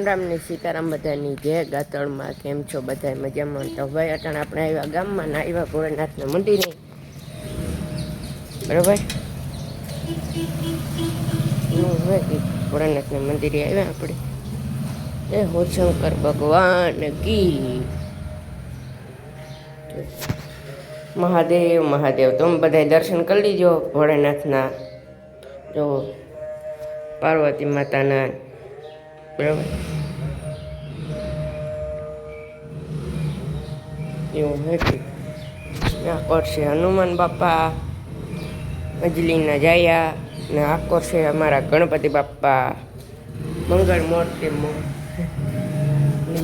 રામ રામની સીતારામ બધાની જય ગાતળમાં કેમ છો? બધા મજામાં? તો ભાઈ અટાણ આપણે આવ્યા ગામમાં ના આવ્યા ભોળાનાથને મંદિરે. બરાબર? ભોળાનાથના મંદિરે આવ્યા આપણે. એ હો શંકર ભગવાન કી. મહાદેવ મહાદેવ, તમે બધા દર્શન કરી લીજો ભોળાનાથના. જો પાર્વતી માતાના બરાબર એવું કે આકોર છે હનુમાન બાપા, અજલીના જાયા ને આકોર છે અમારા ગણપતિ બાપા, મંગળ મૂર્તિ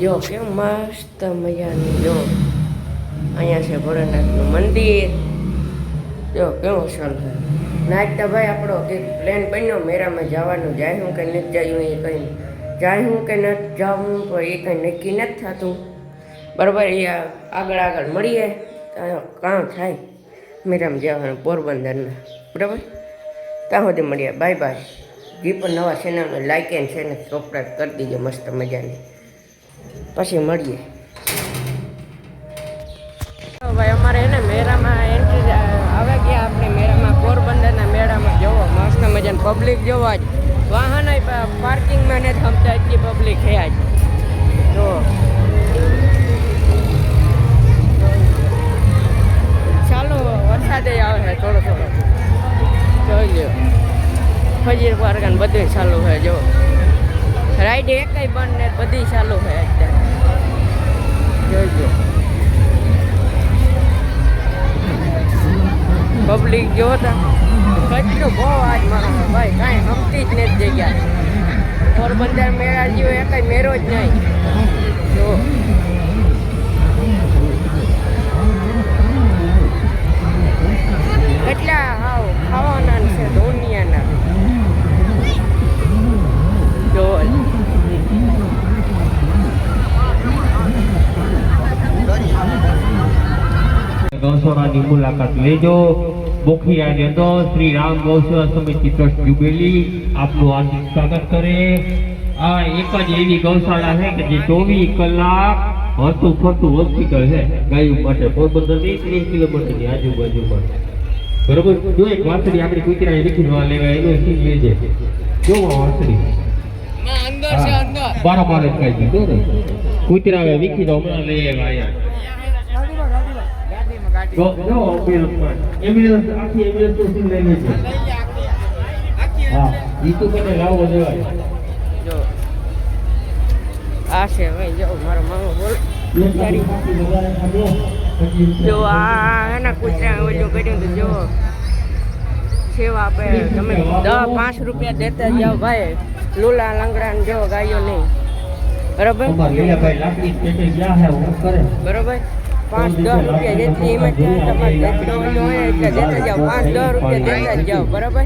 જો કેમ મસ્ત મજાની, જો. અહીંયા છે ભોળાનાથનું મંદિર. જો કેવો સર છે. નાચતા ભાઈ આપણો કે પ્લેન બન્યો મેરામાં જવાનું, જાય હું કે નથી જયું, એ કંઈ હું કે નથી જાઉં તો એ કંઈ નક્કી નથી થતું. બરાબર, એ આગળ આગળ મળીએ કાં થાય મેરામ જવાનું પોરબંદરના. બરાબર? ત્યાં સુધી મળીએ. Bye bye. જે પણ નવા ચેનલને લાઈક એન્ડ ચેનલ સબસ્ક્રાઈબ કરી દીજો મસ્ત મજાની. પછી મળીએ. ભાઈ, અમારે એને મેળામાં એન્ટ્રી આવે ગયા આપણે મેળામાં, પોરબંદરના મેળામાં જોવો. મસ્ત મજાની પબ્લિક જોવા જ. વાહન પાર્કિંગમાં ને થમતા એટલી પબ્લિક છે આજ. જો. ચાલો વરસાદે આવે છે થોડો થોડો. જોઈ લ્યો. ફજીર પાર્ક ને બધું ચાલુ છે જો. રાઈડ એકય બંધ ને બધી ચાલુ છે અત્યારે જોઈ લ્યો. પબ્લિક જોતા કેટલું બહુ આજ મારો ભાઈ કાંઈ હમતી જ નથી જગ્યા. પોરબંદર મેળા જેવો એ કઈ મેળો જ નહીં. જો એટલા હાવ ખાવાના છે દુનિયાના. જો ગૌશાળાની મુલાકાત લેજો. બોખિયાની અંદર શ્રી રામ ગૌશાળા સમિતિ ટ્રસ્ટ જુબેલી આપનું હાર્દિક સ્વાગત કરે આ એક જ એવી ગૌશાળા છે કે જે ચોવીસ કલાક હરતું ફરતું હોસ્પિટલ છે ગાયો માટે પોરબંદરની ત્રીસ કિલોમીટરની આજુબાજુમાં. બરોબર? જો એક વાંસળી આપણી કુતરા વિખીરવા લેવા એનો સીન લેજે. જો આ વાંસળી. હા, બારો બારો જ કાઢી દીધો ને. કુતરા હવે વિખીરો હમણાં લઈ આવ્યા અહીંયા. જો જો એમ્બ્યુલન્સમાં એમ્બ્યુલન્સ આખી એમ્બ્યુલન્સ તો લઈને છે હા ઈ તો કને લાવવો દેવાય જો આ છે ભાઈ જો મારો મામો બોલ જો આ એના કૂતરા ઓલું કર્યું તો જો સેવા આપે તમે દસ પાંચ રૂપિયા દેતા જાઓ ભાઈલુલા લંગડા ને જો ગાયો નહીં બરોબર બરોબર પાંચ દસ રૂપિયા જેટલી થાય તમારે જેટલો હોય એટલે દેતા જાઓ. પાંચ દસ રૂપિયા દેતા જ જાઓ બરાબર?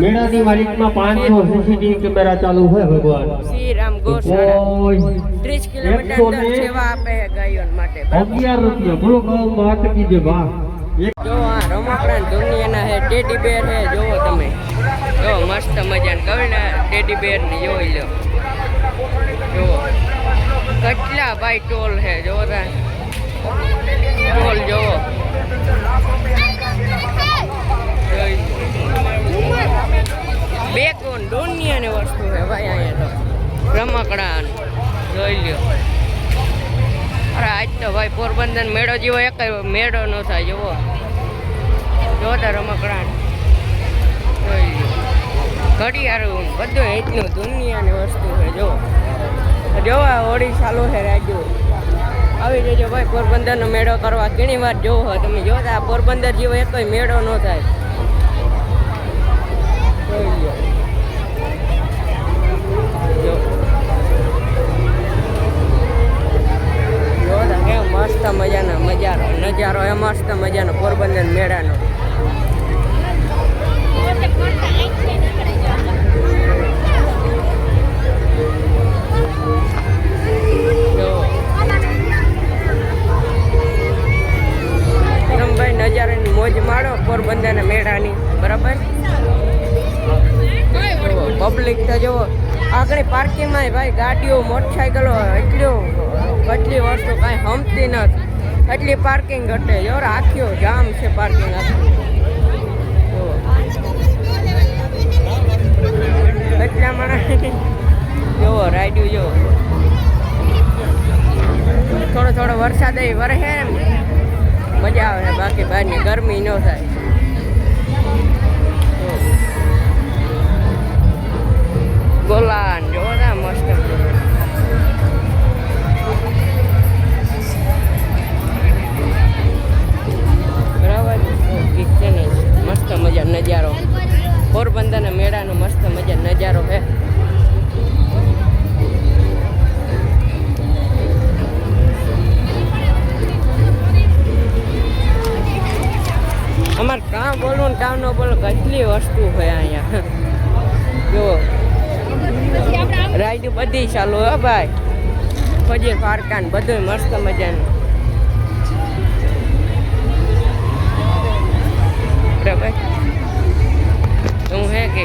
મેળાની માલિકમાં પાંચસો સીસીટીવી કેમેરા ચાલુ હોય ભગવાન. શ્રી રામ ગોશાળા ત્રીસ કિલોમીટર અંદર સેવા આપે ગાયો માટે બરાબર? અગિયાર રૂપિયા. બોલો કહો વાત કીજે બા જો આ રમકડા દુનિયાના હે ટેડી બેર હે જોવો તમે. જો મસ્ત મજા કહે ને ટેડી બેર ને જોઈ લો. જુઓ કેટલા ભાઈ ટોલ હે જોવો ટોલ જોવો. બે કોણ? દુનિયાની વસ્તુ હે ભાઈ અહીંયા તો. રમકડા જોઈ લ્યો. અરે આજ તો ભાઈ પોરબંદર મેળો જેવો એક મેળો ન થાય જુઓ જોતા રમકડા જોઈ લ્યો. ઘડિયાળું બધું એટલું દુનિયાની વસ્તુ છે જો જોવા હોળી ચાલુ છે રાજુ. આવી જજો ભાઈ, પોરબંદરનો મેળો કરવા. ઘણી વાર જોવો હોય તમે. જો આ પોરબંદર જેવો એક મેળો ન થાય. મસ્ત મજાનો મજારો નજારો એ મસ્ત મજાનો પોરબંદર મેળાનો. માણો મેળાની, બરાબર? પબ્લિક તો જુઓ, આગળ પાર્કિંગમાં ભાઈ ગાડીઓ મોટરસાઇકલો એટલી કેટલી વસ્તુ કાંઈ હમતી નથી. એટલી પાર્કિંગ ઘટે. જો આખ્યો જામ છે પાર્કિંગ આખું. ગોલાન જોવો ને મસ્ત બરાબર ઠીક છે ને મસ્ત મજા નજારો પોરબંદરના મેળાનો મસ્ત મજા નજારો છે અમારે કાં બોલવું કામ ન બોલવું કેટલી વસ્તુ હોય અહીંયા જો રાઈડ બધી ચાલુ હે ભાઈ. ફજીર ને બધું મસ્ત મજાનું. બરાબર હું કે?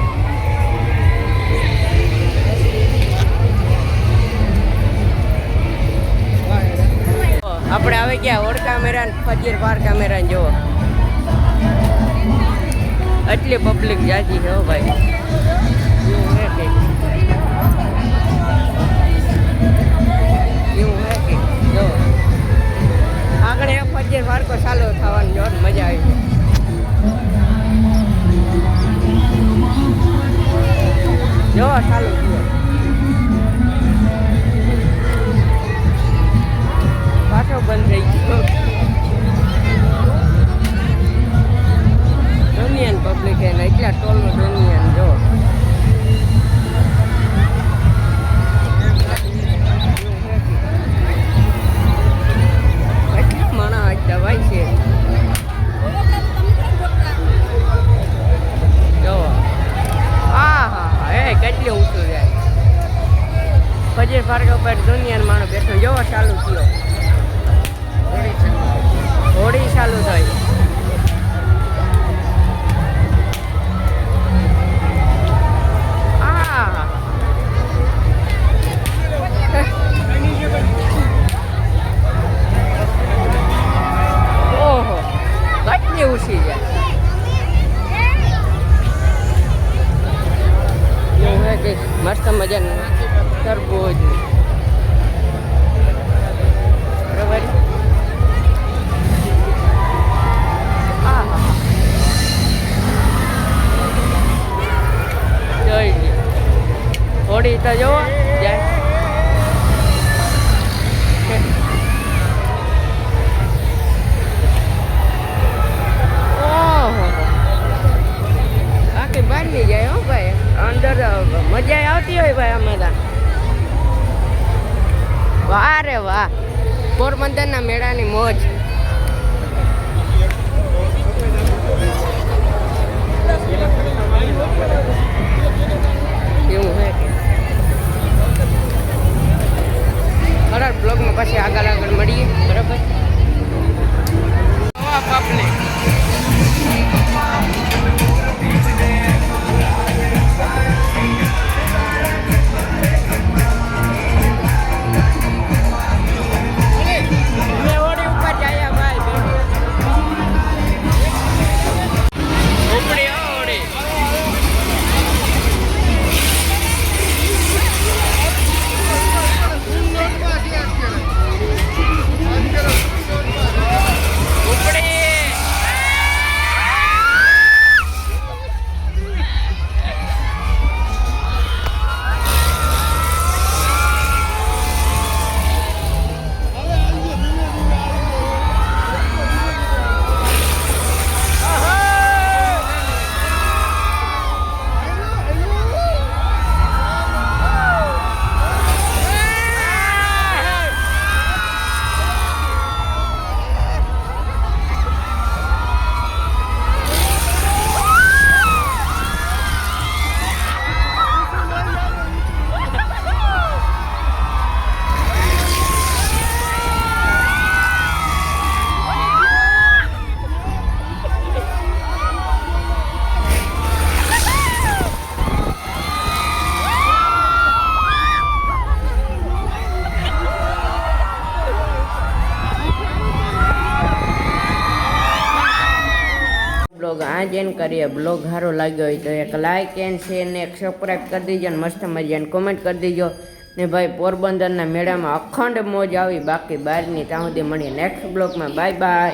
આપણે આવી ગયા ઓળ કામેરા ફજીર પાર કામેરા જોવો એટલી પબ્લિક જાજી છે ભાઈ. દુનિયાનો માણસ બેઠો જોવો ચાલુ થયો. હોળી ચાલુ થઈ. બ્લોગ આ જ એન્ડ કરીએ બ્લોગ સારો લાગ્યો હોય તો એક લાઇક એન્ડ શેર ને એક સબસ્ક્રાઈબ કરી દીજો ને મસ્ત મજાને કોમેન્ટ કરી દીજો. ને ભાઈ, પોરબંદરના મેળામાં અખંડ મોજ આવી. બાકી બહારની ત્યાં સુધી મળીએ નેક્સ્ટ બ્લોગમાં બાય બાય